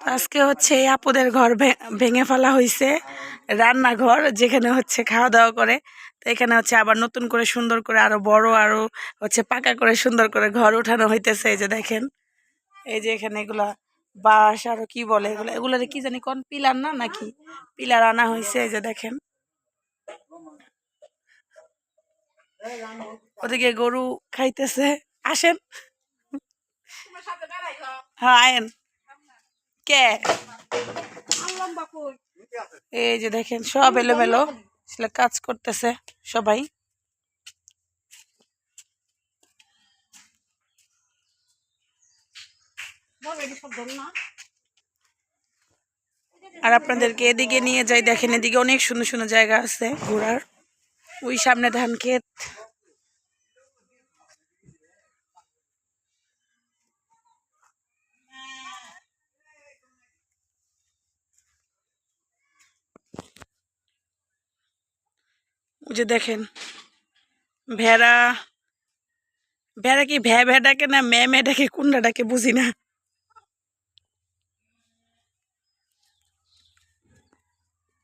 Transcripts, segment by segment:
আজকে হচ্ছে এই আপুদের ঘর ভেঙে ফেলা হয়েছে রান্নাঘর যেখানে হচ্ছে খাওয়া দাওয়া করে। তো এখানে হচ্ছে আবার নতুন করে সুন্দর করে আরও বড়, আরও হচ্ছে পাকা করে সুন্দর করে ঘর উঠানো হইতেছে এই যে দেখেন। এই যে এখানে এগুলা বাঁশ আরও কি বলে এগুলো? এগুলারে কি জানি কোন পিলার না নাকি? পিলার আনা হয়েছে এই যে দেখেন। ওদিকে গরু খাইতেছে। আসেন। হ্যাঁ আয়েন কে? এই যে দেখেন, সব এলোমেলো। আসলে কাজ করতেছে সবাই। আর আপনাদেরকে এদিকে নিয়ে যাই, দেখেন এদিকে অনেক সুন্দর সুন্দর জায়গা আছে ঘোরার। ওই সামনে ধান ক্ষেত। যে দেখেন, ভেড়া ভেড়া কি ভ্যা ভ্যা ডাকে না ম্যা ম্যা ডাকে? কোনটা ডাকে বুঝি না।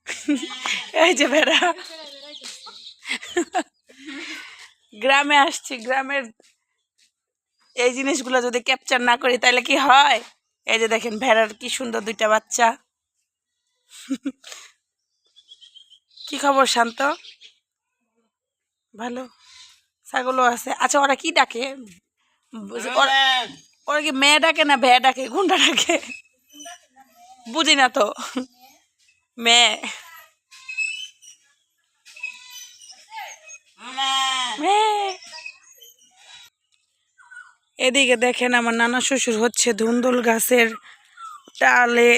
এই যে ভেড়া। গ্রামে আসছি, গ্রামের এই জিনিসগুলো যদি ক্যাপচার না করি তাহলে কি হয়? এই যে দেখেন ভেড়ার কি সুন্দর দুইটা বাচ্চা। কি খবর শান্ত? ভালো। ছাগলও আছে। আচ্ছা ওরা কি ডাকে? ওরা ওরা কি মেয়ে ডাকে না ভ্যা ডাকে? কোনটা ডাকে? বুঝি না তো। মেয়ে। মেয়ে। এদিকে দেখেন আমার নানা শ্বশুর হচ্ছে ধুন্দুল গাছের টালে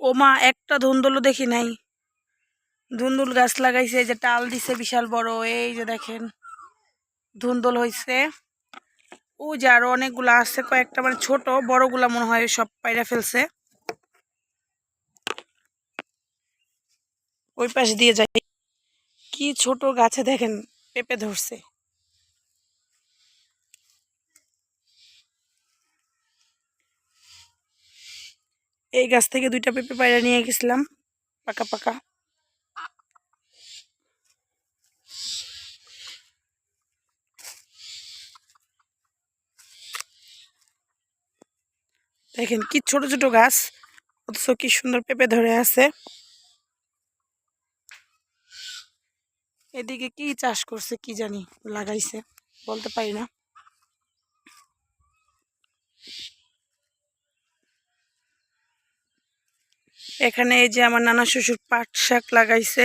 ও মা একটা ধুন্দুলও দেখি নাই। ধুন্দুল গাছ লাগাইছে যে টাল দিছে বিশাল বড়, এই যে দেখেন, ধুন্দুল হইছে। ও যে আরও অনেকগুলো আছে, কয়েকটা মানে ছোট, বড়গুলা মনে হয় সব পাইরা ফেলছে। ওই পাশ দিয়ে যাই। কি ছোট গাছে দেখেন, পেঁপে ধরছে। এই গাছ থেকে দুইটা পেঁপে পায়রা নিয়ে গেছিলাম, পাকা পাকা। দেখেন কি ছোট ছোট গাছ, অথচ কি সুন্দর পেঁপে ধরে আছে। এদিকে কি চাষ করছে কি জানি লাগাইছে, বলতে পারি না। এখানে এই যে আমার নানা শ্বশুর পাট শাক লাগাইছে,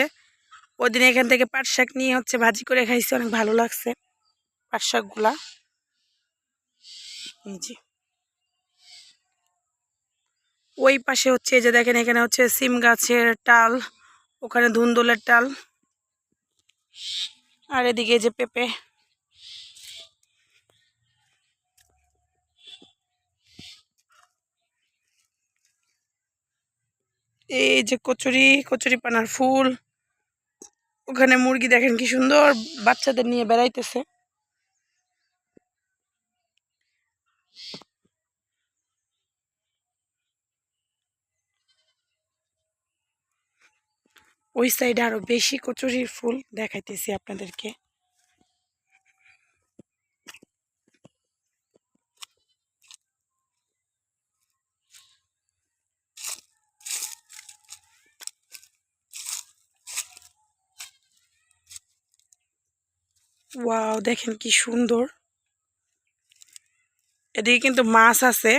ওদিন এখান থেকে পাট শাক নিয়ে হচ্ছে ভাজি করে খাইছে, অনেক ভালো লাগছে পাট শাকগুলা। যে। ওই পাশে হচ্ছে যে দেখেন, এখানে হচ্ছে সিম গাছের টাল, ওখানে ধুন্দুলের টাল, আর এদিকে যে পেঁপে। এই যে কচুরি কচুরি পানার ফুল, ওখানে মুরগি দেখেন কি সুন্দর, বাচ্চাদের নিয়ে বেড়াইতেছে। ওই সাইডে আরও বেশি কচুরির ফুল দেখাইতেছি আপনাদেরকে। ওয়াও, দেখেন কি সুন্দর। এদিকে কিন্তু মাছ আছে।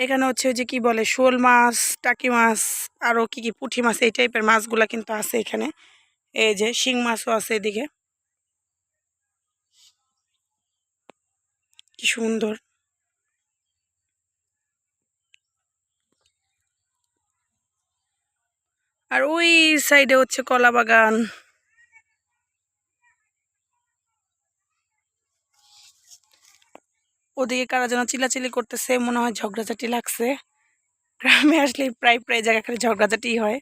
এখানে হচ্ছে ওই যে কি বলে শোল মাছ, টাকি মাছ, আরও কি কি পুঁটি মাছ, এই টাইপের মাছগুলা কিন্তু আছে এখানে। এই যে শিং মাছও আছে এদিকে। কি সুন্দর। আর ওই সাইডে হচ্ছে কলা বাগান। ওদিকে কারা যেন চিলাচিলি করতেছে, মনে হয় ঝগড়াঝাটি লাগছে। গ্রামে আসলে প্রায় প্রায় জায়গা খালি ঝগড়াঝাটি হয়।